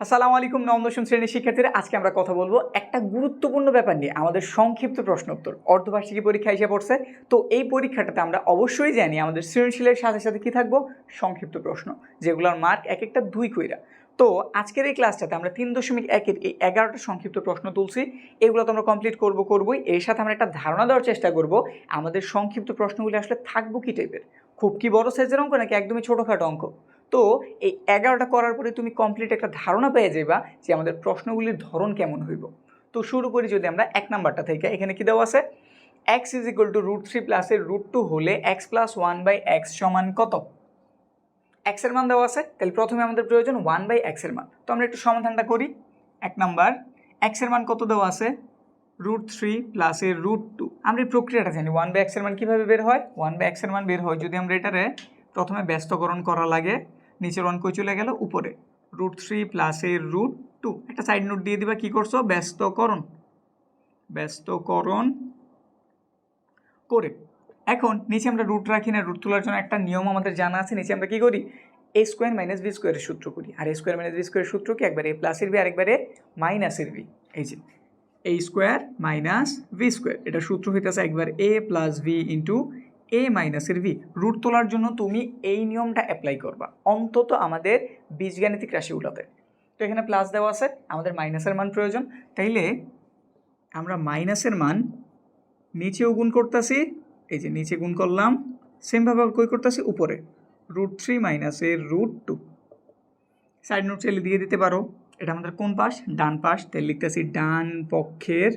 আসসালামু আলাইকুম, নবম, দশম শ্রেণির শিক্ষার্থীরা। আজকে আমরা কথা বলব একটা গুরুত্বপূর্ণ ব্যাপার নিয়ে, আমাদের সংক্ষিপ্ত প্রশ্ন উত্তর অর্ধবার্ষিকী পরীক্ষা এসে পড়ছে, তো এই পরীক্ষাটাতে আমরা অবশ্যই জানি আমাদের সৃজনশীলের সাথে সাথে কি থাকব? সংক্ষিপ্ত প্রশ্ন, যেগুলোর মার্ক এক একটা দুই কইরা। তো আজকের এই ক্লাসটাতে আমরা তিন দশমিক একের এই এগারোটা সংক্ষিপ্ত প্রশ্ন তুলছি, এগুলো তো আমরা কমপ্লিট করব, করবোই। এর সাথে আমরা একটা ধারণা দেওয়ার চেষ্টা করব, আমাদের সংক্ষিপ্ত প্রশ্নগুলি আসলে থাকব কি টাইপের খুব কি বড় সাইজের অঙ্ক নাকি একদমই ছোটোখাটো অঙ্ক? তো এই এগারোটা করার পরে তুমি কমপ্লিট একটা ধারণা পেয়ে যাবা যে আমাদের প্রশ্নগুলির ধরন কেমন হইব। তো শুরু করি যদি আমরা এক নাম্বারটা থেকে। এখানে কি দেওয়া আছে? X is equal to root three প্লাসের রুট টু হলে X plus one by X সমান কত? এক্সের মান দেওয়া আছে। তাহলে প্রথমে আমাদের প্রয়োজন ওয়ান বাই এক্সের মান। তো আমরা একটু সমাধানটা করি। এক নাম্বার এক্সের মান কত দেওয়া আছে? রুট থ্রি প্লাসের রুট টু আমরা এই প্রক্রিয়াটা জানি। ওয়ান বাই এক্সের মান কীভাবে বের হয়? ওয়ান বাই এক্সের মান বের হয় যদি আমরা এটারে প্রথমে ব্যস্তকরণ করা লাগে। নিচের ওয়ান কই চলে গেল? উপরে। রুট থ্রি প্লাসের রুট টু একটা সাইড নোট দিয়ে দিবা, কী করছ? ব্যস্তকরণ। ব্যস্তকরণ করে। এখন নিচে আমরা রুট রাখি না রুট তোলার জন্য একটা নিয়ম আমাদের জানা আছে। নিচে আমরা কী করি? এ স্কোয়ার মাইনাস বি স্কোয়ারের সূত্র করি। আর এ স্কোয়ার মাইনাস বি স্কোয়ারের সূত্র কি? একবারে এ প্লাসের বি আরেকবারে মাইনাসের বি এই যে A square minus V square এটা সূত্র হইতেছে একবার A plus V into A মাইনাসের ভি রুট তোলার জন্য তুমি এই নিয়মটা অ্যাপ্লাই করবা। অন্তত আমাদের বীজগাণিতিক রাশিগুলোতে। তো এখানে প্লাস দেওয়া আছে, আমাদের মাইনাসের মান প্রয়োজন। তাইলে আমরা মাইনাসের মান নিচেও গুণ করতেছি, এই যে নিচে গুণ করলাম সেমভাবে কই করতেছি, উপরে। রুট থ্রি মাইনাসের রুট টু সাইড নোট চাইলে দিয়ে দিতে পারো। এটা আমাদের কোন পাশ? ডান পাশ। তাহলে লিখতেছি ডান পক্ষের।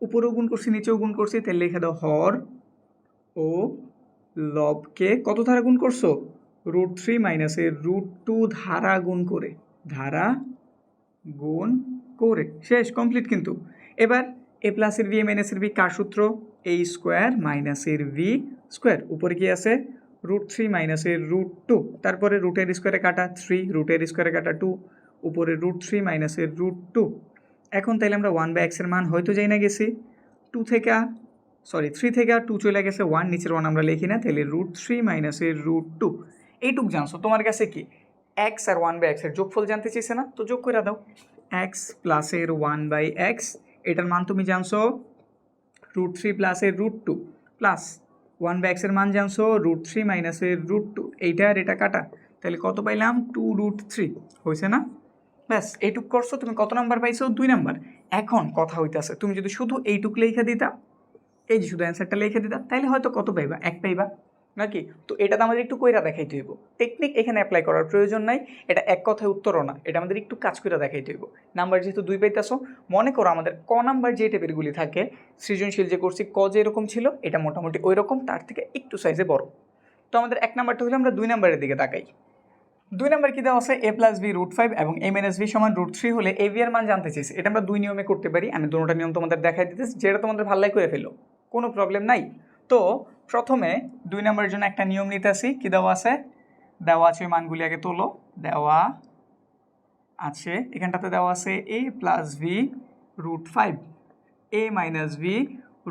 উপরেও গুণ করছি, নিচেও গুণ করছি তাহলে লিখে দাও হর। ও লবকে কত ধারা গুণ করছ? রুট থ্রি মাইনাসের রুট টু ধারা গুণ করে। ধারা গুণ করে। শেষ, কমপ্লিট কিন্তু। এবার এ প্লাসের ভি এ মাইনাসের ভি কার সূত্র? এ স্কোয়ার মাইনাসের ভি স্কোয়ার। উপরে কি আছে? রুট থ্রি মাইনাসের রুট টু। তারপরে রুটের স্কোয়ারে কাটা থ্রি রুটের স্কোয়ারে কাটা টু। উপরে রুট থ্রি মাইনাসের রুট টু। এখন তাইলে আমরা ওয়ান বাই এক্সের মান হয়তো যাই না গেছি। টু থেকে সরি থ্রি থেকে আর টু চলে গেছে ওয়ান নিচের ওয়ান আমরা লিখি না, তাহলে রুট থ্রি মাইনাসের রুট টু এইটুক জানছো, তোমার কাছে কি? এক্স আর ওয়ান বাই এক্সের যোগফল জানতে চাইছে না? তো যোগ করে দাও। এক্স প্লাসের ওয়ান বাই এক্স এটার মান তুমি জানছো? রুট থ্রি প্লাসের root two plus one by এক্সের মান জানছো? রুট থ্রি মাইনাসের রুট টু এইটা আর এটা কাটা। তাহলে কত পাইলাম? টু রুট থ্রি হয়েছে না? ব্যাস, এইটুক করছ, তুমি কত নাম্বার পাইছো? দুই নাম্বার এখন কথা হইতেছে, তুমি যদি শুধু এইটুক লেখা দিতা এই যে শুধু অ্যান্সারটা লিখে দিতা তাহলে হয়তো কত পাইবা? এক পাইবা? নাকি? তো এটা তো আমাদের একটু কইরা দেখাইতে হইব। টেকনিক এখানে অ্যাপ্লাই করার প্রয়োজন নাই, এটা এক কথায় উত্তরও না, এটা আমাদের একটু কাজ কইরা দেখাইতে হইব। নাম্বার যেহেতু দুই পাইতেছো, মনে করো আমাদের ক নাম্বার যে টেপেরগুলি থাকে, সৃজনশীল যে করছি ক যে এরকম ছিল, এটা মোটামুটি ওই রকম তার থেকে একটু সাইজে বড়। তো আমাদের এক নাম্বারটা হলে আমরা দুই নাম্বারের দিকে তাকাই। দুই নাম্বার কি দেওয়া আছে? A plus B root five এবং এম এন এস ভি সমান রুট থ্রি হলে এ ভি এর মান জানতে চাইছি। এটা আমরা দুই নিয়মে করতে পারি, আমি দুটোটা নিয়ম তোমাদের দেখাই দিতেছি, যেটা তোমাদের ভালো করে ফেলো। কোনো প্রবলেম নাই। তো প্রথমে দুই নম্বরের জন্য একটা নিয়ম নিতে আসি কী দেওয়া আছে? দেওয়া আছে মানগুলি আগে তোলো। দেওয়া আছে, এখানটাতে দেওয়া আছে A plus B root five A minus B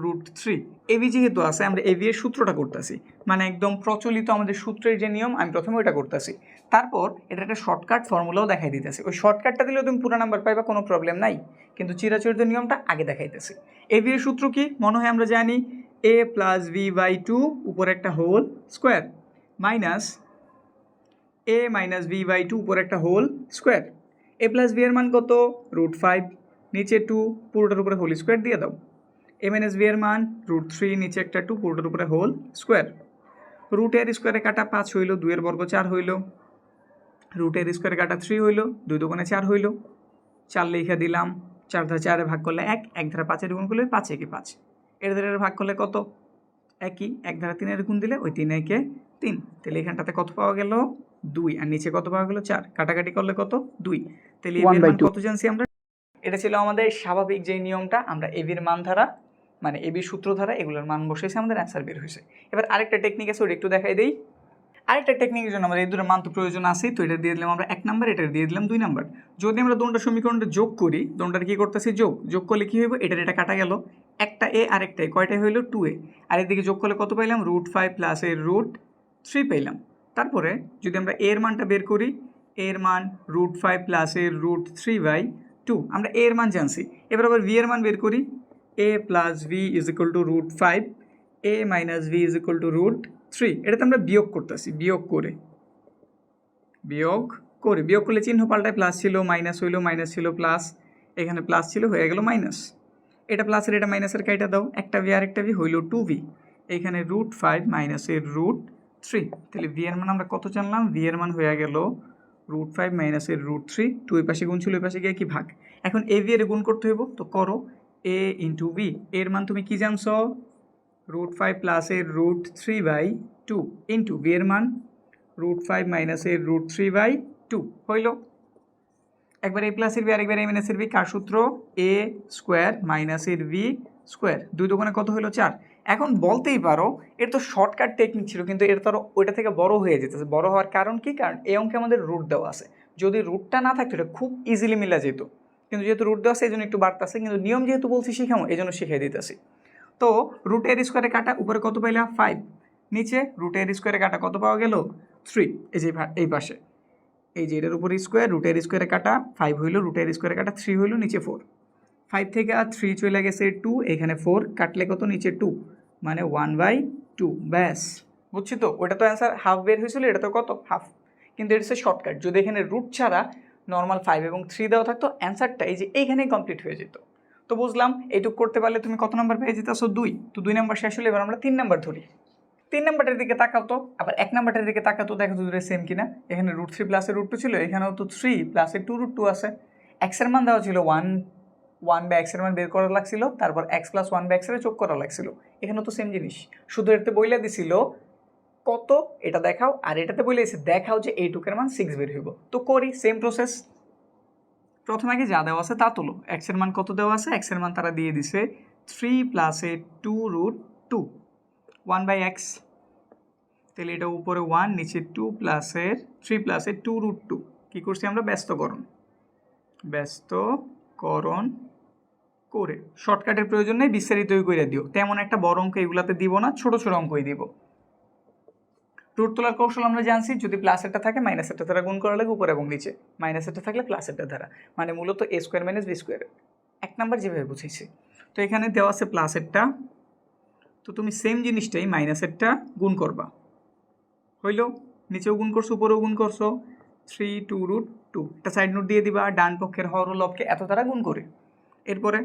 root three AB যেহেতু আছে, আমরা এ এবি এর সূত্রটা করতেছি। মানে একদম প্রচলিত আমাদের সূত্রের যে নিয়ম, আমি প্রথমে ওইটা করতেছি। তারপর এটা একটা শর্টকাট ফর্মুলাও দেখাই দিতেছে। ওই শর্টকাটটা দিলেও তুমি পুরো নাম্বার পাইবা, কোনো প্রবলেম নাই। কিন্তু চিরাচরিত নিয়মটা আগে দেখাইতেছি। এবি এর সূত্র কি? মনে হয় আমরা জানি A plus B by two উপরে একটা whole square minus A minus B by two উপরে একটা whole square A plus B এর মান কত? রুট ফাইভ নিচে টু পুরোটার উপরে হোল স্কোয়ার দিয়ে দাও। এ মাইনাস ভি এর মান রুট থ্রি নিচে একটা টু পুরোটার উপরে হোল স্কোয়ার রুটের স্কোয়ারে কাটা পাঁচ হইল, দুইয়ের বর্গ চার হইল। রুটের স্কোয়ারে কাটা থ্রি হইল দুই দোকানে চার হইল। চার লেখা দিলাম চার ধারা চারে ভাগ করলে এক এক ধারা পাঁচের গুণ করলে পাঁচ একে পাঁচ। এর ধারে ভাগ করলে কত? একই এক ধারা তিনের গুণ দিলে ওই তিন একে তিন। তাহলে এখানটাতে কত পাওয়া গেল? দুই। আর নিচে কত পাওয়া গেল? চার। কাটাকাটি করলে কত? দুই। তাহলে. কত জানছি আমরা? এটা ছিল আমাদের স্বাভাবিক যে নিয়মটা আমরা এবির মান ধারা মানে এবির সূত্র ধারা এগুলোর মান বসেছে আমাদের অ্যান্সার বের হয়েছে। এবার আরেকটা টেকনিক আছে ওটা একটু দেখাই দেই। আরেকটা টেকনিকের জন্য আমাদের এই দুটো মান তো প্রয়োজন আছে তো এটা দিয়ে দিলাম আমরা এক নাম্বার এটা দিয়ে দিলাম দুই নাম্বার যদি আমরা দুটো সমীকরণটা যোগ করি দুটার কি করতেছি? যোগ। যোগ করলে কি হইব? এটার এটা কাটা গেল। একটা এ আর একটা এ কয়টা হইল? টু এ আর এদিকে যোগ করলে কত পাইলাম? রুট ফাইভ প্লাস এর রুট থ্রি পাইলাম। তারপরে যদি আমরা এর মানটা বের করি এর মান রুট ফাইভ প্লাস প্লাসের রুট থ্রি বাই টু আমরা এর মান জানছি। এবার আবার ভি এর মান বের করি। A plus B is equal to root five A minus B is equal to root three এটাতে আমরা বিয়োগ করতেছি বিয়োগ করে। বিয়োগ করে, বিয়োগ করলে চিহ্ন পাল্টায় প্লাস ছিল মাইনাস হইল মাইনাস ছিল প্লাস এখানে প্লাস ছিল, হয়ে গেল মাইনাস এটা প্লাসের এটা মাইনাসের কাইটা দাও, একটা ভি আর একটা ভি হইল টু ভি এখানে রুট ফাইভ মাইনাসের রুট থ্রি তাহলে ভি এর মান আমরা কত জানলাম? ভি এর মান হয়ে গেল রুট ফাইভ মাইনাসের রুট থ্রি টু ওই পাশে গুণ ছিল ওই পাশে গিয়ে কি ভাগ? এখন এ ভি এর গুণ করতে হইব, তো করো এ ইন্টু ভি এর মান তুমি কি জানছ? রুট ফাইভ প্লাসের root three by two into এর মান রুট ফাইভ মাইনাসের রুট থ্রি বাই টু হইল। একবার এ প্লাসের ভি আরেকবার এ মাইনাসের ভি কার সূত্র? এ স্কোয়ার মাইনাসের ভি স্কোয়ার দুই দোকানে কত হলো চার। এখন বলতেই পারো, এর তো শর্টকাট টেকনিক ছিল, কিন্তু এর তো ওইটা থেকে বড় হয়ে যেতেছে। বড় হওয়ার কারণ কি? কারণ এই অঙ্কে আমাদের রুট দেওয়া আছে। যদি রুটটা না থাকতো, এটা খুব ইজিলি মিলা যেত। কিন্তু যেহেতু রুট দেওয়া আছে, এই জন্য একটু বাড়তেছে। কিন্তু নিয়ম যেহেতু বলছি, শিখামো, এই জন্য শিখিয়ে দিতেছি। তো রুট এর স্কোয়ারে কাটা উপরে কত পাইলাম ফাইভ নিচে রুট এর স্কোয়ারে কাটা কত পাওয়া গেল? থ্রি এই যে এই পাশে। এই যে এটার উপরে স্কোয়ার রুটের স্কোয়ারে কাটা ফাইভ হইল রুটের স্কোয়ারে কাটা থ্রি হইল, নিচে ফোর ফাইভ থেকে আর থ্রি চলে গেছে টু এখানে ফোর কাটলে কত? নিচে টু মানে ওয়ান বাই টু ব্যাস। বুঝছি তো? ওটা তো অ্যান্সার হাফ বের হয়েছিল, এটা তো কত? হাফ কিন্তু এটা হচ্ছে শর্টকাট যদি এখানে রুট ছাড়া নর্মাল ফাইভ এবং থ্রি দেওয়া থাকতো অ্যান্সারটা এই যে এইখানেই কমপ্লিট হয়ে যেত। তো বুঝলাম, এইটুকু করতে পারলে তুমি কত নাম্বার পেয়ে যেতেছো? দুই। তো দুই নাম্বার শেষ হলে এবার আমরা তিন নাম্বার ধরি। তিন নাম্বারটার দিকে তাকাও তো। আবার এক নাম্বারটার দিকে তাকাও তো, দেখো দুটো সেম কিনা। এখানে রুট থ্রি প্লাসের রুট টু ছিল, এখানেও তো থ্রি প্লাসের টু রুট টু আছে। এক্সের মান দেওয়া ছিল ওয়ান ওয়ান বা এক্সের মান বের করা লাগছিল, তারপর এক্স প্লাস ওয়ান বা এক্সের যোগ করা লাগছিল। এখানেও তো সেম জিনিস। শুধু এটাতে বইলে দিছিল কত, এটা দেখাও, আর এটাতে বলে দেখাও যে এইটুকের মান সিক্স বের হইব। তো করি সেম প্রসেস প্রথমে আগে যা দেওয়া আছে তা তোলো। এক্সের মান কত দেওয়া আছে? এক্সের মান তারা দিয়ে দিছে থ্রি প্লাসে two root two one by X তাহলে এটা উপরে ওয়ান নিচে টু প্লাসের থ্রি প্লাসের টু রুট টু কী করছি আমরা? ব্যস্তকরণ। ব্যস্তকরণ করে। শর্টকাটের প্রয়োজন নেই, বিস্তারিতই করে দিও। তেমন একটা বড় অঙ্ক এগুলাতে দিব না, ছোট ছোট অঙ্কই দিব। রুট তোলার কৌশল আমরা জানছি, যদি প্লাসেরটা থাকে মাইনাসেরটা দ্বারা গুণ করা লাগে উপর এবং নিচে। মাইনাসেরটা থাকলে প্লাসেরটা দ্বারা। মানে মূলত A square minus B square এক নাম্বার যেভাবে বুঝেছি তো এখানে দেওয়া আছে প্লাসেরটা তো তুমি সেম জিনিসটাই মাইনাসেরটা গুণ করবা। হইল, নিচেও গুণ করছ, উপরেও গুণ করছ। থ্রি টু রুট টু একটা সাইড নোট দিয়ে দিবা, ডান পক্ষের হর ও লবকে এত দ্বারা গুণ করে। এরপরে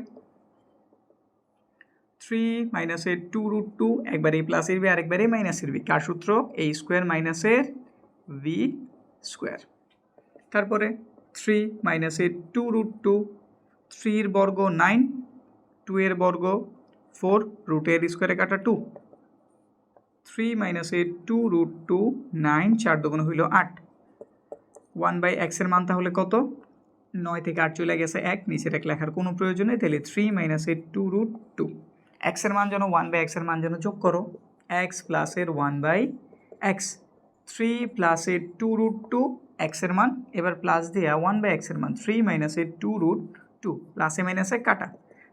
থ্রি মাইনাসের টু রুট টু একবার এই প্লাসের বি আরেকবার এই মাইনাসের বি কার সূত্র? এই স্কোয়ার মাইনাসের ভি স্কোয়ার তারপরে থ্রি মাইনাসের টু রুট টু থ্রির বর্গ নাইন টু এর বর্গ ফোর রুটের স্কোয়ারে কাটা টু থ্রি মাইনাসের টু রুট টু নাইন চার দোকানে হইল আট। ওয়ান বাই এক্সের মান তাহলে কত? নয় থেকে আট চলে গেছে এক, নিচের এক লেখার কোনো প্রয়োজন নেই, তাহলে থ্রি মাইনাসের টু রুট টু এক্সের মান যেন ওয়ান বাই এক্সের মান যেন যোগ করো। এক্স প্লাসের ওয়ান বাই এক্স থ্রি প্লাসের টু রুট টু এক্সের মান। এবার প্লাস দেওয়া ওয়ান বাই এক্সের মান। থ্রি মাইনাসের টু রুট টু প্লাসে মাইনাসে কাটা।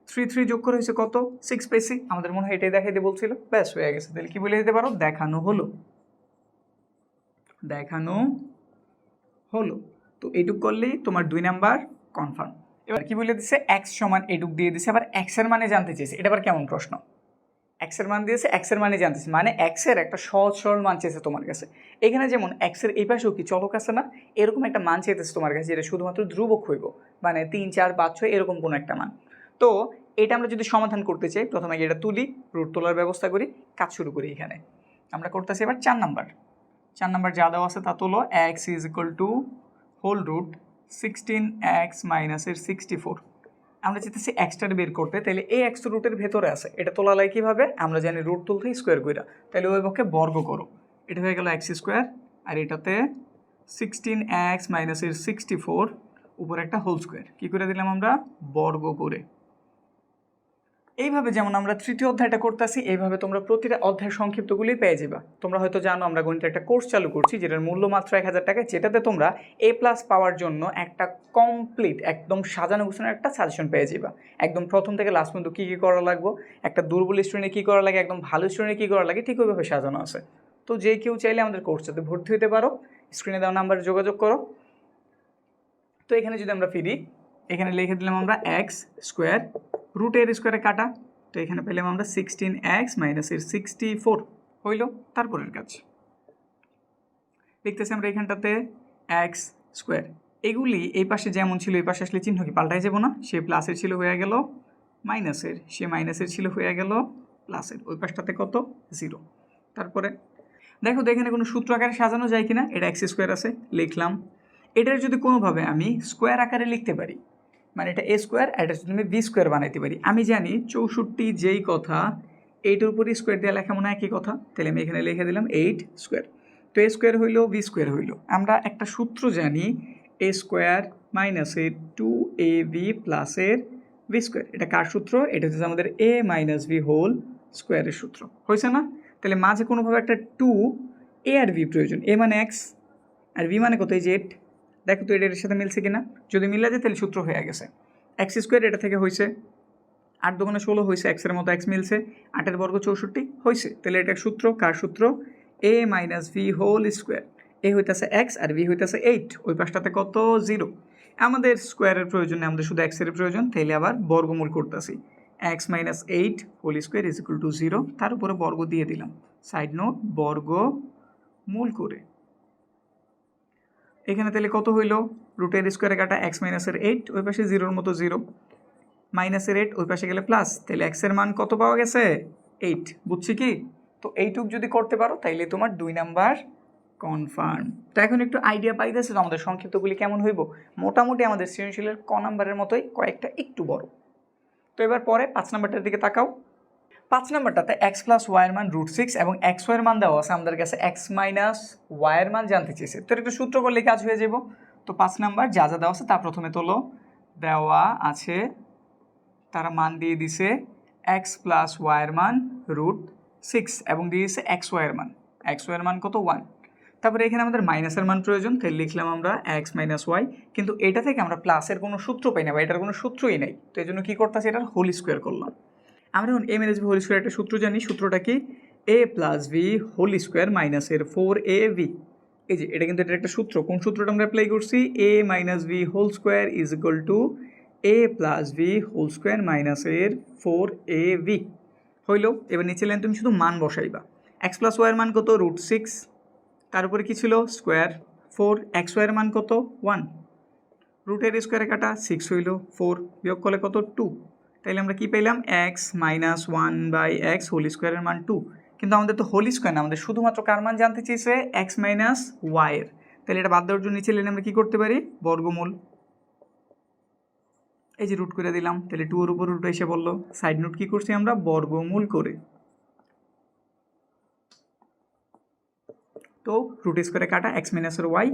থ্রি থ্রি যোগ করে হয়েছে কত? সিক্স পেসি আমাদের মনে হয় এটাই দেখাইতে বলছিল। ব্যাস, হয়ে গেছে। তাহলে কি বলে দিতে পারো? দেখানো হলো। দেখানো হলো। তো এইটুক করলেই তোমার দুই নাম্বার কনফার্ম এবার কি বলে দিচ্ছে এক্স সমান এইটুক দিয়ে দিছে। আবার এক্সের মানে জানতে চেয়েছে। এটা আবার কেমন প্রশ্ন? এক্সের মান দিয়েছে এক্সের মানে জানতেছে। মানে এক্সের একটা সহজ সরল মান চেয়েছে তোমার কাছে। এখানে যেমন এক্সের এই পাশেও কি চলক আছে না, এরকম একটা মান চেয়েছে তোমার কাছে, যেটা শুধুমাত্র ধ্রুবক হইব। মানে তিন, চার, পাঁচ, ছয়, এরকম কোনো একটা মান। তো এটা আমরা যদি সমাধান করতে চাই, প্রথমে এটা তুলি রুট তোলার ব্যবস্থা করি, কাজ শুরু করি এখানে। আমরা করতেছি এবার চার নাম্বার। চার নাম্বার যা দেওয়া আছে তা তোলো X is equal to whole root sixteen X মাইনাসের সিক্সটি ফোর আমরা চাইতেছি এক্সটার বের করতে তাহলে এই এক্স রুটের ভেতরে আছে। এটা তোলা লাগে কীভাবে? আমরা জানি রুট তুলতে স্কোয়ার কইরা। তাহলে ওই পক্ষে বর্গ করো। এটা হয়ে গেল এক্স স্কোয়ার আর এটাতে সিক্সটিন এক্স মাইনাসের সিক্সটি ফোর উপরে একটা হোল স্কোয়ার কী করে দিলাম আমরা? বর্গ করে। এইভাবে যেমন আমরা তৃতীয় অধ্যায়টা করতেছি, এইভাবে তোমরা প্রতিটা অধ্যায়ের সংক্ষিপ্তগুলি পেয়ে যাবা। তোমরা হয়তো জানো আমরা গণিতের একটা কোর্স চালু করছি, যেটার মূল্য মাত্র এক হাজার টাকা, যেটাতে তোমরা এ প্লাস পাওয়ার জন্য একটা কমপ্লিট একদম সাজানো গুছানো একটা সাজেশন পেয়ে যাবা। একদম প্রথম থেকে লাস্ট পর্যন্ত কী কী করা লাগবে, একটা দুর্বল স্টুডেন্টে কী করা লাগে, একদম ভালো স্টুডেন্টে কী করা লাগে, ঠিক ওইভাবে সাজানো আছে। তো যে কেউ চাইলে আমাদের কোর্সটাতে ভর্তি হতে পারো। স্ক্রিনে দেওয়া নাম্বারে যোগাযোগ করো। তো এখানে যদি আমরা ফিরি, এখানে লিখে দিলাম আমরা এক্স স্কোয়ার রুট এর স্কোয়ারে কাটা। তো এখানে পেলাম আমরা সিক্সটিন এক্স মাইনাসের সিক্সটি ফোর হইল তারপরের কাজ। দেখতেছি আমরা এখানটাতে এক্স স্কোয়ার এগুলি এই পাশে যেমন ছিল, এই পাশে আসলে চিহ্ন কি পাল্টাই যাব না? সে প্লাসের ছিল হয়ে গেল মাইনাসের সে মাইনাসের ছিল হয়ে গেল প্লাসের ওই পাশটাতে কত? জিরো তারপরে দেখো তো এখানে কোনো সূত্র আকারে সাজানো যায় কিনা? এটা এক্স স্কোয়ার আছে, লিখলাম। এটার যদি কোনোভাবে আমি স্কোয়ার আকারে লিখতে পারি মানে এটা এ স্কোয়ার এটা যদি আমি বি স্কোয়ার বানাইতে পারি। আমি জানি চৌষট্টি যেই কথা, এইটার উপরই স্কোয়ার দেওয়া লেখা মনে হয় একই কথা। তাহলে আমি এখানে লিখে দিলাম এইট স্কোয়ার তো এ স্কোয়ার হইল বি স্কোয়ার হইল। আমরা একটা সূত্র জানি এ স্কোয়ার মাইনাসের টু এ বি প্লাসের বি স্কোয়ার এটা কার সূত্র? এটা হচ্ছে আমাদের এ মাইনাস বি হোল স্কোয়ারের সূত্র। হয়েছে না? তাহলে মাঝে কোনোভাবে একটা টু এ আর বি প্রয়োজন। এ মানে এক্স আর বি মানে কত? এই যে এইট দেখো তো এটা এর সাথে মিলছে কিনা। যদি মিলে যায় তাহলে সূত্র হয়ে গেছে। এক্স স্কোয়ার এটা থেকে হয়েছে আট দোকানে ষোলো হয়েছে এক্সের মতো এক্স মিলছে, আটের বর্গ চৌষট্টি হয়েছে। তাহলে এটা সূত্র, কার সূত্র? A minus B whole square A হইতেছে এক্স আর ভি হইতেছে এইট ওই পাশটাতে কত? জিরো আমাদের স্কোয়ারের প্রয়োজন নেই, আমাদের শুধু এক্সের প্রয়োজন। তাইলে আবার বর্গমূল করতেছি। X minus eight whole square is equal to zero তার উপরে বর্গ দিয়ে দিলাম। সাইড নোট বর্গ মূল করে। এখানে তাহলে কত হইল? রুটের স্কোয়ারে কাটা এক্স মাইনাসের এইট ওই পাশে জিরোর মতো জিরো মাইনাসের এইট ওই পাশে গেলে প্লাস তাহলে এক্সের মান কত পাওয়া গেছে? এইট বুঝছি কি? তো এইটুক যদি করতে পারো, তাইলে তোমার দুই নাম্বার কনফার্ম তো এখন একটু আইডিয়া পাইতেছে তো আমাদের সংক্ষিপ্তগুলি কেমন হইব? মোটামুটি আমাদের সৃজনশীলের ক নাম্বারের মতোই কয়েকটা একটু বড়। তো এবার পরে পাঁচ নাম্বারটার দিকে তাকাও। পাঁচ নাম্বারটাতে এক্স প্লাস ওয়াইয়ের মান রুট সিক্স এবং এক্স ওয়াইয়ের মান দেওয়া আছে আমাদের কাছে এক্স মাইনাস ওয়াইয়ের মান জানতে চেয়েছে। তো একটু সূত্র করলে কাজ হয়ে যাব। তো পাঁচ নাম্বার যা যা দেওয়া আছে তা প্রথমে তোলো। দেওয়া আছে, তারা মান দিয়ে দিছে এক্স প্লাস ওয়াইয়ের মান রুট সিক্স এবং দিয়ে দিছে এক্স ওয়াইয়ের মান। এক্স ওয়াইয়ের মান কত? ওয়ান তারপরে এখানে আমাদের মাইনাসের মান প্রয়োজন তাহলে লিখলাম আমরা এক্স মাইনাস ওয়াই কিন্তু এটা থেকে আমরা প্লাসের কোনো সূত্র পাই না বা এটার কোনো সূত্রই নেই। তো এই জন্য কী করতেছি? এটার হোল স্কোয়ার করলাম। আমরা এখন এম এনএস বি হোল স্কোয়ার একটা সূত্র জানি, সূত্রটা কি? A plus B whole square মাইনাসের ফোর এ ভি এই যে, এটা কিন্তু এটা একটা সূত্র। কোন সূত্রটা আমরা অ্যাপ্লাই করছি? A minus B whole square is equal to A plus B whole square মাইনাসের ফোর এ ভি হইল, এবার নিচে লাইন তুমি শুধু মান বসাইবা। এক্স প্লাস ওয়াইয়ের মান কত? রুট সিক্স তার উপরে কী ছিল? স্কোয়ার ফোর এক্স ওয়াইয়ের মান কত? ওয়ান রুটের স্কোয়ারে কাটা সিক্স হইল ফোর বিয়োগ করলে কত? টু তাইলে আমরা কি পেলাম X minus one by X whole স্কোয়ারের মান টু কিন্তু আমাদের তো হোল স্কোয়ার না, আমাদের শুধুমাত্র কার মান জানতে চেয়েছে? এক্স মাইনাস ওয়াইয়ের তাহলে এটা বাদ দেওয়ার জন্য নিচে লেনে আমরা কী করতে পারি? বর্গমূল। এই যে রুট করে দিলাম তাহলে টু এর উপর রুট এসে বলল। সাইড নোট কী করছি আমরা? বর্গমূল করে। তো রুট স্কোয়ারে কাটা এক্স মাইনাসের ওয়াই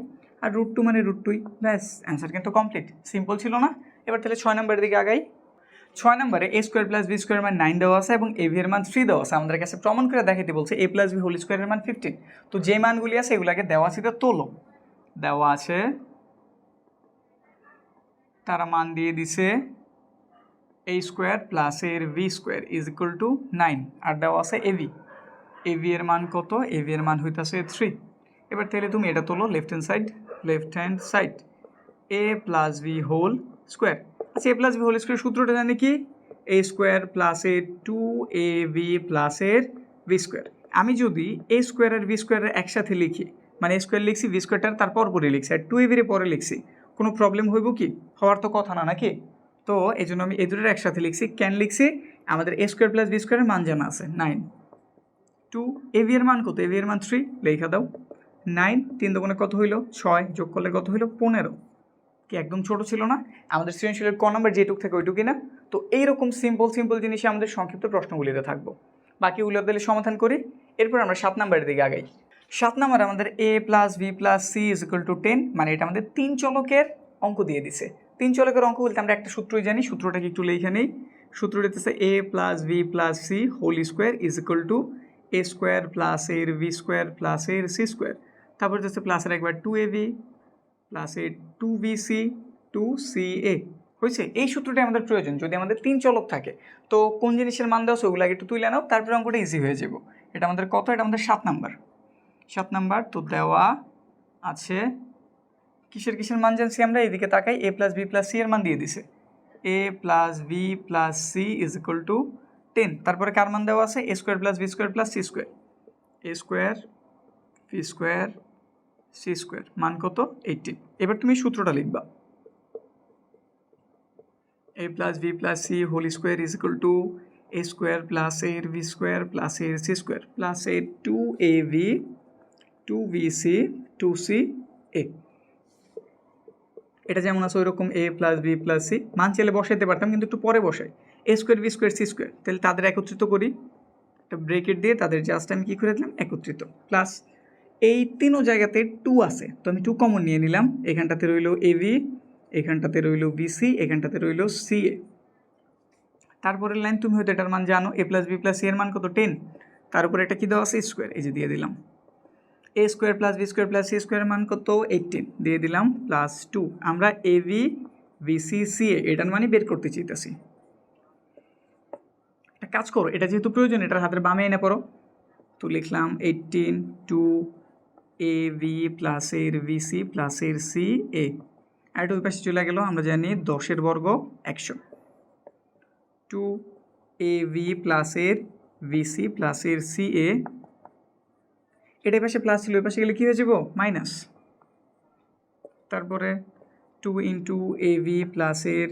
আর রুট টু মানে রুট টুই ব্যাস অ্যান্সার কিন্তু কমপ্লিট সিম্পল ছিল না। এবার তাহলে ছয় নম্বরের দিকে আগাই। ছয় নম্বরে A square plus B square মান নাইন দেওয়া আছে এবং এ ভি এর মান থ্রি দেওয়া আছে। আমাদের কাছে প্রমাণ করে দেখাতে বলছে এ প্লাস বি হোল স্কোয়ারের মান ফিফটিন তো যে মানগুলি আছে, এগুলাকে দেওয়া আছে তোলো। দেওয়া আছে, তারা মান দিয়ে দিছে এ স্কোয়ার প্লাস এর B square is equal to nine আর দেওয়া আছে এভি এভি এর মান কত? এভি এর মান হইতাছে থ্রি এবার তাহলে তুমি এটা তোলো left hand side left hand side A plus B whole square আচ্ছা এ প্লাস ভি হোল স্কোয়ার সূত্রটা জানি কি? এ স্কোয়ার প্লাসের টু এ ভি প্লাসের ভি স্কোয়ার আমি যদি এ স্কোয়ার আর ভি স্কোয়ারের একসাথে লিখি মানে এ স্কোয়ার লিখছি ভি স্কোয়ারটা তারপর পরে লিখছি, আর টু এ ভির পরে লিখছি, কোনো প্রবলেম হইব কি? হওয়ার তো কথা না, নাকি? তো এই জন্য আমি এ দুটোর একসাথে লিখছি ক্যান লিখছি, আমাদের এ স্কোয়ার প্লাস ভি স্কোয়ারের মান জানা আছে নাইন টু এ ভি এর মান কত? এ এর মান থ্রি লেখা দাও নাইন তিন দোকানে কত হইল? ছয়, যোগ করলে কত হইল? পনেরো। কি একদম ছোট ছিল না? আমাদের সৃজনশীলের ক নাম্বার যেটুক থাকে ওইটুকুই না? তো এইরকম সিম্পল সিম্পল জিনিসে আমাদের সংক্ষিপ্ত প্রশ্নগুলিতে থাকব। বাকি বাকিগুলো দিলে সমাধান করি। এরপর আমরা সাত নাম্বারের দিকে আগাই। সাত নাম্বার আমাদের A plus B plus C is equal to ten মানে এটা আমাদের তিন চলকের অঙ্ক দিয়ে দিছে। তিন চলকের অঙ্ক বলতে আমরা একটা সূত্রই জানি, সূত্রটা কি একটু লিখে নেই। সূত্রটা দিতেছে A plus B plus C whole square is equal to A square plus এর ভি স্কোয়ার প্লাস এর সি স্কোয়ার তারপর দিচ্ছে প্লাসের একবার two A B plus A two B C two C A হয়েছে? এই সূত্রটা আমাদের প্রয়োজন। যদি আমাদের তিন চলক থাকে, তো কোন জিনিসের মান দেওয়া ওগুলো আগে একটু তুলে নাও, তারপরে অঙ্কটা ইজি হয়ে যাব। এটা আমাদের কত? এটা আমাদের সাত নাম্বার। সাত নাম্বার, তো দেওয়া আছে, কিসের কিসের মান জানছি আমরা? এদিকে তাকাই A plus B plus C এর মান দিয়ে দিছে। A plus B plus C is equal to ten তারপরে কার মান দেওয়া আছে? A square plus B square plus C square A square B square C square মান কত? এইটিন এবার তুমি সূত্রটা লিখবা। A plus B plus C whole square is equal to A square plus এর ভি স্কোয়ার প্লাস এর C square plus A two A B two B C two C A এটা যেমন আছে ওই রকম A plus B plus C মান চাইলে বসাইতে পারতাম, কিন্তু একটু পরে বসাই। A square B square C square তাহলে তাদের একত্রিত করি। একটা ব্রেকেট দিয়ে তাদের জাস্ট আমি কী করে দিলাম? একত্রিত। প্লাস এই তিনও জায়গাতে টু আছে। তো আমি টু কমন নিয়ে নিলাম। এখানটাতে রইল এ ভি এখানটাতে রইল বিসি এখানটাতে রইল সি এ তারপরের লাইন তুমি হয়তো এটার মান জানো। A plus B plus C এর মান কত? টেন তার উপরে এটা কী দেওয়া আছে? স্কোয়ার এই যে দিয়ে দিলাম। A square plus B square plus C square মান কত? এইটিন দিয়ে দিলাম প্লাস টু আমরা A B BC C A এটার মানই বের করতে চাইতেছি। একটা কাজ করো। এটা যেহেতু প্রয়োজন, এটার হাতের বামে এনে পড়ো। তো লিখলাম এইটিন টু এ ভি প্লাসের ভিসি প্লাসের সি এ আর ওই পাশে চলে গেল, আমরা জানি দশের বর্গ একশো। টু এ ভি প্লাসের ভিসি প্লাসের সি এ এটা পাশে প্লাস ছিল ওই পাশে গেলে কী হয়ে যাব? মাইনাস তারপরে টু ইন্টু এ ভি প্লাসের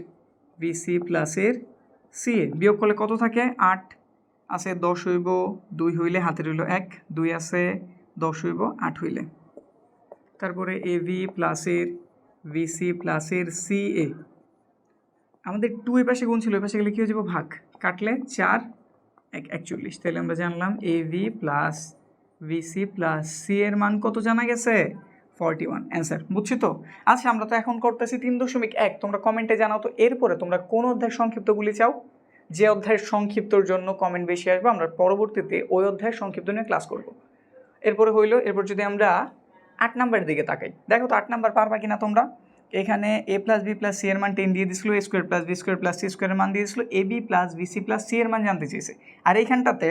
ভিসি প্লাসের সি এ বিয়োগ করলে কত থাকে? আট। আছে দশ হইব, দুই হইলে হাতে রইল এক, দুই আছে দশ হইব, আট হইলে। তারপরে এ ভি প্লাসের ভিসি প্লাসের সি এ আমাদের টু এ পাশে গুণ ছিল এ পাশে গেলে কী হয়ে যাব? ভাগ। কাটলে চার, এক, একচল্লিশ। তাহলে আমরা জানলাম A B plus BC plus C A মান কত জানা গেছে? ফর্টি ওয়ান অ্যান্সার বুঝছি তো? আচ্ছা আমরা তো এখন করতেছি তিন দশমিক এক। তোমরা কমেন্টে জানাও তো, এরপরে তোমরা কোন অধ্যায়ের সংক্ষিপ্তগুলি চাও? যে অধ্যায়ের সংক্ষিপ্তর জন্য কমেন্ট বেশি আসবে, আমরা পরবর্তীতে ওই অধ্যায়ের সংক্ষিপ্ত নিয়ে ক্লাস করব। এরপরে হইল, এরপর যদি আমরা আট নাম্বারের দিকে তাকাই, দেখো তো আট নাম্বার পারবা কিনা তোমরা? এখানে A plus B plus C এর মান টেন দিয়ে দিয়েছিল A square plus B square plus C স্কোয়ারের মান দিয়ে দিয়েছিল A B plus B C plus C এর মান জানতে চেয়েছে আর এইখানটাতে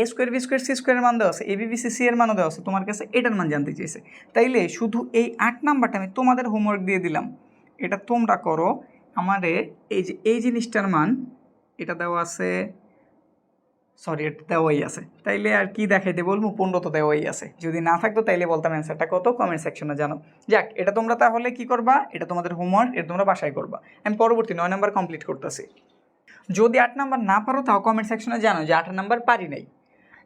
A square B square C স্কোয়ারের মান দেওয়া আছে A B B C C এর মানও দেওয়া আছে, তোমার কাছে এটার মান জানতে চেয়েছে তাইলে শুধু এই আট নাম্বারটা আমি তোমাদের হোমওয়ার্ক দিয়ে দিলাম। এটা তোমরা করো আমাদের এই যে, এই জিনিসটার মান, এটা দেওয়া আছে সরি এটা দেওয়াই আছে। তাইলে আর কি দেখাইতে বলব? পনেরো তো দেওয়াই আছে। যদি না থাকতো, তাইলে বলতাম অ্যান্সারটা কত? কমেন্ট সেকশনে জানো যাক, এটা তোমরা তাহলে কি করবা? এটা তোমাদের হোমওয়ার্ক এটা তোমরা বাসায় করবা। আমি পরবর্তী নয় নাম্বার কমপ্লিট করতেছি। যদি আট নাম্বার না পারো, তাও কমেন্ট সেকশনে জানো যে আট নাম্বার পারি নাই।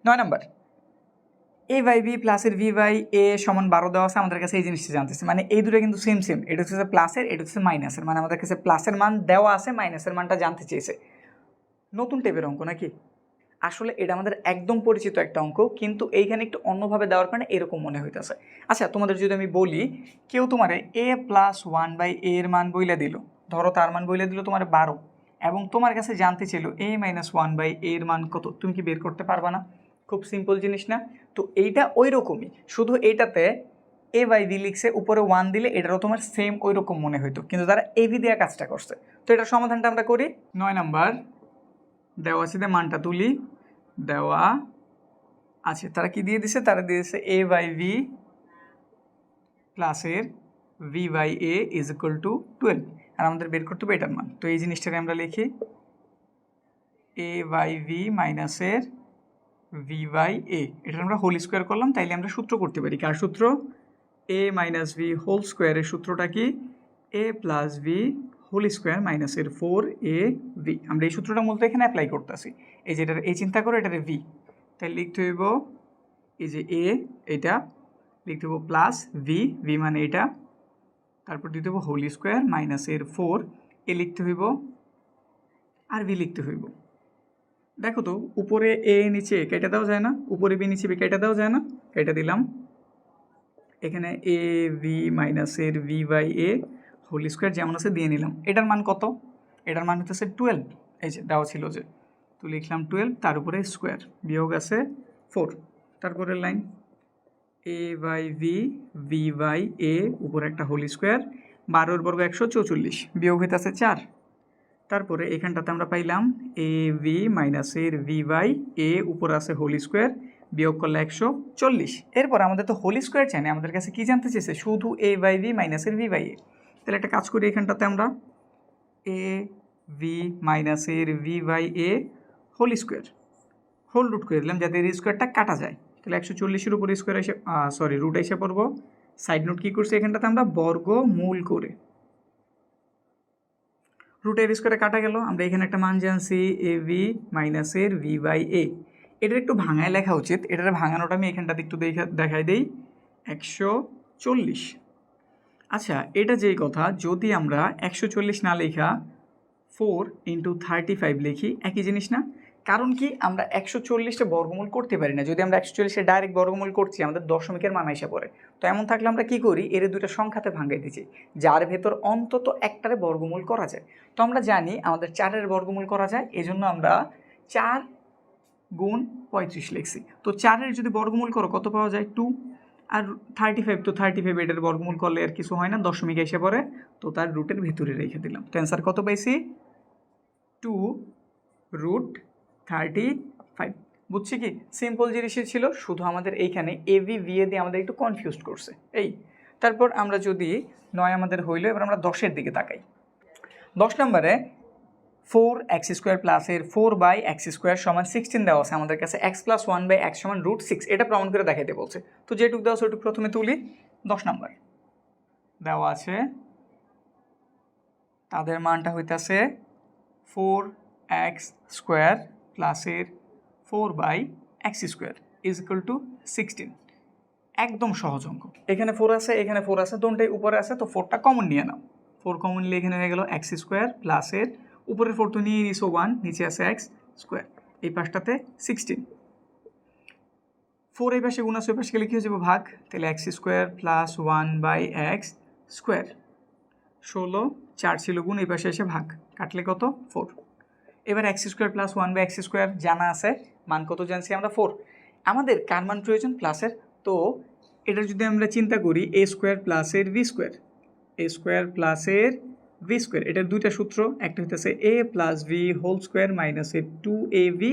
নয় নাম্বার এ বাই বি প্লাসের ভি বাই এ সমান বারো দেওয়া আছে, আমাদের কাছে এই জিনিসটা জানতেছে। মানে এই দুটো কিন্তু সেম সেম এটা হচ্ছে প্লাসের এটা হচ্ছে মাইনাসের মানে আমাদের কাছে প্লাসের মান দেওয়া আছে মাইনাসের মানটা জানতে চেয়েছে। নতুন টেপের অঙ্ক নাকি? আসলে এটা আমাদের একদম পরিচিত একটা অঙ্ক, কিন্তু এইখানে একটু অন্যভাবে দেওয়ার কারণে এরকম মনে হইতেছে। আচ্ছা তোমাদের যদি আমি বলি, কেউ তোমার A plus one by A এর মান বইলে দিল, ধরো তার মান বইলে দিল তোমার বারো, এবং তোমার কাছে জানতে ছিল এ মাইনাস ওয়ান বাই এর মান কত, তুমি কি বের করতে পারবা না? খুব সিম্পল জিনিস না? তো এইটা ওই রকমই শুধু এইটাতে এ বাই বি লিখছে, উপরে ওয়ান দিলে এটারও তোমার সেম ওই রকম মনে হইতো, কিন্তু তারা এ ভি দেওয়া কাজটা করছে। তো এটার সমাধানটা আমরা করি, নয় নাম্বার, দেওয়া আছে মানটা তুলি দেওয়া আছে। তারা কি দিয়ে দিছে? তারা দিয়েছে এ বাই ভি প্লাসের B by A is equal to twelve আর আমাদের বের করতে হবে এটার মান। তো এই জিনিসটাকে আমরা লিখি এ বাই ভি মাইনাসের ভি বাই এ এটা আমরা হোল স্কোয়ার করলাম, তাইলে আমরা সূত্র করতে পারি। কার সূত্র? এ মাইনাস ভি হোল স্কোয়ারের সূত্রটা কি? A plus B whole square মাইনাসের ফোর এ ভি আমরা এই সূত্রটা মূলত এখানে অ্যাপ্লাই করতেছি। এই যে এটার, এই চিন্তা করো এটার ভি তাই লিখতে হইব এই যে এ এটা লিখতে হইব প্লাস ভি ভি মানে এটা, তারপর দিতে হইব হোল স্কোয়ার মাইনাসের ফোর এ লিখতে হইব আর ভি লিখতে হইব। দেখো তো, উপরে এ নিচে কেটে দেওয়া যায় না, উপরে বি নিচে বি কেটে দেওয়া যায় না, কেটে দিলাম। এখানে এ ভি মাইনাসের B by A whole square যেমন আছে, দিয়ে নিলাম। এটার মান কত? এটার মান হতেছে টুয়েলভ এই যে দেওয়া ছিল যে তো লিখলাম টুয়েলভ তার উপরে স্কোয়ার বিয়োগ আছে ফোর তারপরের line A by B B by A উপরে একটা হোল স্কোয়ার বারোর বর্গ একশো চৌচল্লিশ, বিয়োগ হইতেছে চার, তারপরে এখানটাতে আমরা পাইলাম এ ভি মাইনাসের ভি বাই এ উপর আছে হোল স্কোয়ার বিয়োগ করলে একশো চল্লিশ। এরপর আমাদের তো হোলি স্কোয়ার চাই না আমাদের কাছে কী জানতে চেয়েছে? শুধু এ বাই ভি মাইনাসের ভি বাই এ তাহলে একটা কাজ করি এখানটাতে আমরা। এ ভি মাইনাসের B by A whole square, whole root করে দিলাম যাতে এর স্কোয়ারটা কাটা যায়। তাহলে একশো চল্লিশের উপর স্কোয়ার এসে সরি রুট এসে পড়ব। সাইড নোট কী করছি এখানটাতে আমরা? বর্গ মূল করে। রুটের স্কোয়ারে কাটা গেল। আমরা এখানে একটা মান জানছি, এ ভি মাইনাসের ভি বাই এ। এটার একটু ভাঙায় লেখা উচিত। এটার ভাঙানোটা আমি এখানটাতে একটু দেখা, দেখাই দেই। একশো চল্লিশ। আচ্ছা এটা যেই কথা, যদি আমরা একশো চল্লিশ না লেখা ফোর ইন্টু থার্টি ফাইভ লিখি, একই জিনিস না? কারণ কি? আমরা একশো চল্লিশটা বর্গমূল করতে পারি না। যদি আমরা একশো চল্লিশে ডাইরেক্ট বর্গমূল করছি, আমাদের দশমিকের মান এসে পড়ে। তো এমন থাকলে আমরা কি করি? এর দুটো সংখ্যাতে ভাঙাই দিচ্ছি যার ভেতর অন্তত একটারে বর্গমূল করা যায়। তো আমরা জানি আমাদের চারের বর্গমূল করা যায়, এজন্য আমরা চার গুণ পঁয়ত্রিশ লিখছি। তো চারের যদি বর্গমূল করো, কত পাওয়া যায়? টু আর থার্টি ফাইভ তো থার্টি ফাইভ এটার বর্গমূল করলে আর কিছু হয় না, দশমিক এসে পড়ে। তো তার রুটের ভিতরে রেখে দিলাম। তো অ্যান্সার কত পাইছি? টু রুট থার্টি ফাইভ বুঝছি কি? সিম্পল জিনিসই ছিল, শুধু আমাদের এইখানে এভি ভিএ দিয়ে আমাদের একটু কনফিউজ করছে। এই, তারপর আমরা যদি নয় আমাদের হইল, এবার আমরা দশের দিকে তাকাই। দশ নম্বরে ফোর এক্স স্কোয়ার প্লাসের ফোর বাই এক্স স্কোয়ার সমান সিক্সটিন দেওয়া আছে আমাদের কাছে X plus one by X সমান রুট সিক্স এটা প্রমাণ করে দেখাইতে বলছে। তো যেটুক দেওয়া আছে প্রথমে তুলি। দশ নম্বর, দেওয়া আছে, তাদের মানটা হইতাছে ফোর এক্স স্কোয়ার প্লাসের four by x square is equal to sixteen. একদম সহজ অঙ্ক। এখানে ফোর আছে, এখানে ফোর আছে দোনটাই উপরে আছে, তো ফোরটা কমন নিয়ে নাও। ফোর কমন নিলে এখানে হয়ে গেল এক্স স্কোয়ার প্লাসের উপরের ফোর তো নিয়ে নিছো ওয়ান নিচে আছে এক্স স্কোয়ার। এই পাশটাতে সিক্সটিন ফোর এই পাশে গুণ আছে, ওই পাশে গেলে কী হয়ে যাবে? ভাগ। তাহলে x square plus one by x square. ষোলো, চার ছিল গুণ, এই পাশে এসে ভাগ। কাটলে কত? ফোর এবার x square plus one by x square জানা আছে, মান কত জানছি আমরা? ফোর আমাদের কার মান প্রয়োজন? প্লাসের তো এটা যদি আমরা চিন্তা করি এ স্কোয়ার প্লাসের ভি স্কোয়ার এ স্কোয়ার প্লাসের ভি স্কোয়ার এটার দুইটা সূত্র, একটা হইতেছে a plus b whole square মাইনাসের টু এ ভি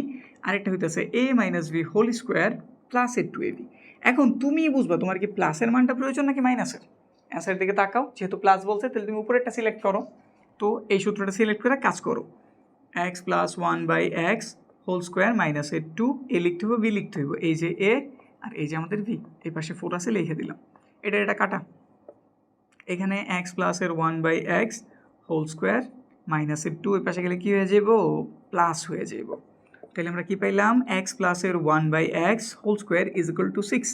আরেকটা হইতেছে a minus b whole square প্লাসের টু এ ভি এখন তুমি বুঝবা তোমার কি প্লাসের মানটা প্রয়োজন নাকি মাইনাসের অ্যান্সারের দিকে তাকাও, যেহেতু প্লাস বলছে, তাহলে তুমি উপরেরটা সিলেক্ট করো। তো এই সূত্রটা সিলেক্ট করে কাজ করো। X plus one by x whole square মাইনাসের টু এ লিখতে হবে বি লিখতে হবে এই যে এ আর এই যে আমাদের ভি এই পাশে ফোর আছে, লিখে দিলাম। এটা এটা কাটা। এখানে এক্স প্লাসের one by x whole square মাইনাসের টু এই পাশে গেলে কী হয়ে যাব প্লাস হয়ে যাব তাহলে আমরা কি পাইলাম? এক্স প্লাসের one by x whole square is equal to six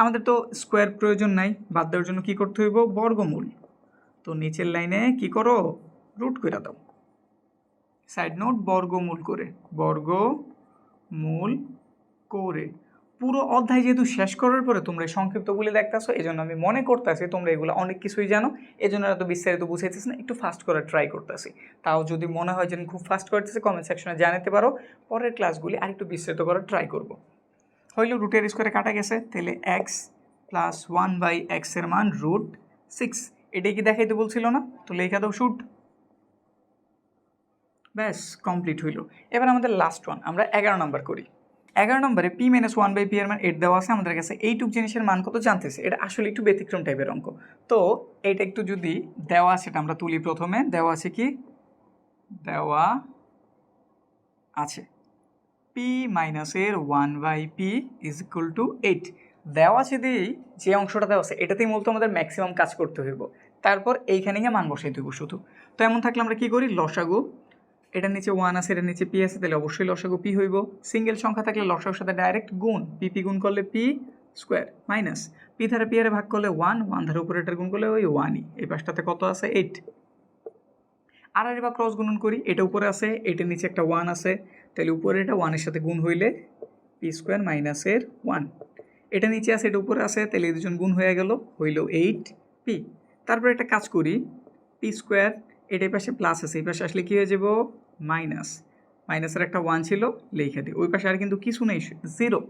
আমাদের তো স্কোয়ার প্রয়োজন নাই, বাদ দেওয়ার জন্য কী করতে হইব? বর্গমূল। তো নিচের লাইনে কি করো? রুট করে দাও। সাইড নোট বর্গমূল করে বর্গমূল করে পুরো অধ্যায় যেহেতু শেষ করার পরে তোমরা এই সংক্ষিপ্তগুলি দেখতেছো এই জন্য আমি মনে করতেছি তোমরা এগুলো অনেক কিছুই জানো এই জন্য এত বিস্তারিত বুঝাইতেছি না, একটু ফাস্ট করার ট্রাই করতেছি। তাও যদি মনে হয় যে আমি খুব ফাস্ট করতেছি কমেন্ট সেকশনে জানাতে পারো, পরের ক্লাসগুলি আর একটু বিস্তারিত করার ট্রাই করব। হইল রুটের স্কোয়ারে কাটা গেছে, তাহলে এক্স প্লাস ওয়ান বাই এক্সের মান রুট সিক্স এটাই কি দেখাইতে বলছিল না? তো লেখা দাও শুট ব্যাস কমপ্লিট হইল। এবার আমাদের লাস্ট ওয়ান আমরা এগারো নম্বর করি। এগারো নম্বরে p minus one by p এর মান এইট দেওয়া আছে, আমাদের কাছে এইটুক জিনিসের মান কত জানতেছে? এটা আসলে একটু ব্যতিক্রম টাইপের অঙ্ক। তো এইটা একটু যদি দেওয়া আছে, এটা আমরা তুলি প্রথমে, দেওয়া আছে কি? দেওয়া আছে। পি মাইনাসের one by p is equal to eight দেওয়া আছে দিয়েই যে অংশটা দেওয়া আছে, এটাতেই মূলত আমাদের ম্যাক্সিমাম কাজ করতে হইব। তারপর এইখানে গিয়ে মান বসাইতে হইব শুধু। তো এমন থাকলে আমরা কী করি? লসাগু এটার নিচে ওয়ান আছে এটার নিচে পি আছে, তাহলে অবশ্যই লসাগু পি হইব। সিঙ্গেল সংখ্যা থাকলে লসাগুর সাথে ডাইরেক্ট গুণ পি পি গুণ করলে পি স্কোয়ার মাইনাস পি ধারে পি আরে ভাগ করলে ওয়ান ওয়ান ধারে উপরে এটার গুণ করলে ওই ওয়ানই এই পাশটাতে কত আছে? এইট আর আর এবার ক্রস গুণন করি, এটা উপরে আছে এটার নিচে একটা ওয়ান আছে। তাহলে উপরে এটা ওয়ানের সাথে গুণ হইলে পি স্কোয়ার মাইনাসের ওয়ান এটা নিচে আছে, এটা উপরে আছে, তাহলে এই দুজন গুণ হয়ে গেল, হইল এইট পি তারপর একটা কাজ করি পি স্কোয়ার এটার পাশে প্লাস আছে, এই পাশে আসলে কী হয়ে যাব? মাইনাস মাইনাসের একটা ওয়ান ছিল, লেখা দিই। ওই পাশে আর কিন্তু কিছু নেই জিরো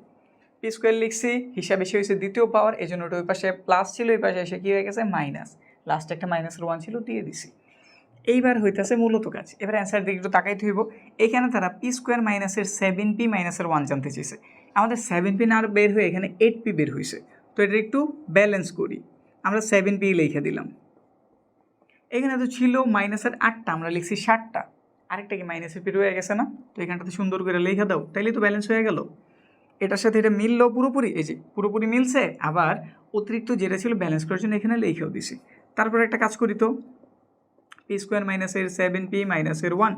পি স্কোয়ার লিখছি, হিসাবে সে হয়েছে দ্বিতীয় পাওয়ার এই জন্য ওটা ওই পাশে প্লাস ছিল ওই পাশে এসে কী হয়ে গেছে? মাইনাস লাস্টে একটা মাইনাসের ওয়ান ছিল, দিয়ে দিছি। এইবার হইতেছে মূলত কাজ। এবার অ্যান্সার দিকে একটু তাকাইতে হইব এখানে তারা পি স্কোয়ার মাইনাসের সেভেন পি মাইনাসের ওয়ান জানতে চেয়েছে আমাদের সেভেন পি না বের হয়ে এখানে এইট পি বের হয়েছে তো এটা একটু ব্যালেন্স করি। আমরা সেভেন পি লিখে দিলাম। এখানে তো ছিল মাইনাসের আটটা, আমরা লিখছি ষাটটা। আরেকটা কি মাইনাসের পি হয়ে গেছে না? তো এখানটাতে সুন্দর করে লিখে দাও, তাইলে তো ব্যালেন্স হয়ে গেল। এটার সাথে এটা মিললো পুরোপুরি, এই যে পুরোপুরি মিলছে, আবার অতিরিক্ত যেটা ছিল ব্যালেন্স করার জন্য এখানে লিখেও দিছি। তারপরে একটা কাজ করি তো পি স্কোয়ার মাইনাসের সেভেন পি মাইনাসের ওয়ান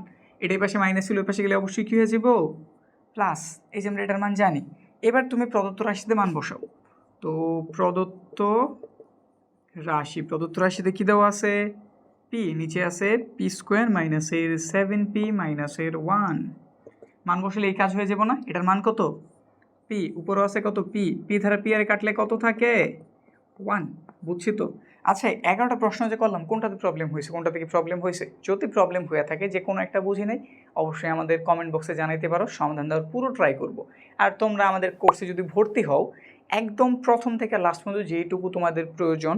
এটাই পাশে মাইনাস ছিল ওই পাশে গেলে অবশ্যই কী হয়ে যাব? প্লাস এই যে আমরা এটার মান জানি। এবার তুমি প্রদত্ত রাশিতে মান বসাও। তো প্রদত্ত রাশি, প্রদত্ত রাশিতে কী দেওয়া আছে? পি নিচে আছে পি স্কোয়ার মাইনাসের সেভেন পি মাইনাসের ওয়ান মান বসলে এই কাজ হয়ে যাব না? এটার মান কত? পি উপরও আছে কত পি পি ধারা পি আর কাটলে কত থাকে? ওয়ান বুঝছি তো? আচ্ছা এগারোটা প্রশ্ন যে করলাম, কোনটাতে প্রবলেম হয়েছে? কোনটা থেকে প্রবলেম হয়েছে? যদি প্রবলেম হয়ে থাকে, যে কোনো একটা বুঝি নেই, অবশ্যই আমাদের কমেন্ট বক্সে জানাইতে পারো, সমাধান দেওয়ার পুরো ট্রাই করব। আর তোমরা আমাদের কোর্সে যদি ভর্তি হও, একদম প্রথম থেকে লাস্ট পর্যন্ত যেইটুকু তোমাদের প্রয়োজন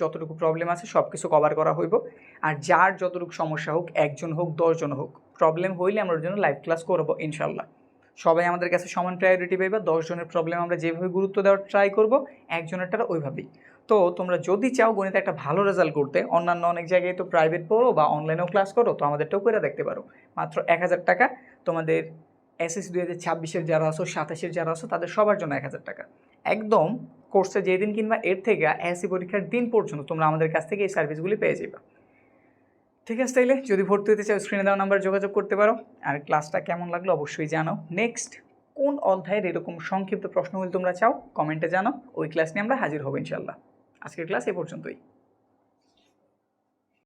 যতটুকু প্রবলেম আছে সব কিছু কভার করা হইব। আর যার যতটুকু সমস্যা হোক, একজন হোক, দশজন হোক প্রবলেম হইলে আমরা জন্য লাইভ ক্লাস করব ইনশাল্লাহ। সবাই আমাদের কাছে সমান প্রায়োরিটি পাইবা, দশজনের প্রবলেম আমরা যেভাবে গুরুত্ব দেওয়ার ট্রাই করব একজনেরটা ওইভাবেই। তো তোমরা যদি চাও গণিতে একটা ভালো রেজাল্ট করতে, অন্যান্য অনেক জায়গায় তো প্রাইভেট পড়ো বা অনলাইনেও ক্লাস করো, তো আমাদেরটাও করে দেখতে পারো। মাত্র এক হাজার টাকা, তোমাদের এসএসসি দু হাজার ছাব্বিশের যারা আসো সাতাশের যারা আসো তাদের সবার জন্য এক হাজার টাকা। একদম কোর্সে যেদিন কিংবা এর থেকে এসি পরীক্ষার দিন পর্যন্ত তোমরা আমাদের কাছ থেকে এই সার্ভিসগুলি পেয়ে যাবে। ঠিক আছে, তাইলে যদি ভর্তি হতে চাও স্ক্রিনে দেওয়া নাম্বার যোগাযোগ করতে পারো। আর ক্লাসটা কেমন লাগল অবশ্যই জানো। নেক্সট কোন অধ্যায়ের এরকম সংক্ষিপ্ত প্রশ্নগুলি তোমরা চাও কমেন্টে জানাও ওই ক্লাস নিয়ে আমরা হাজির হব ইনশাল্লাহ আজকের ক্লাস এ পর্যন্তই।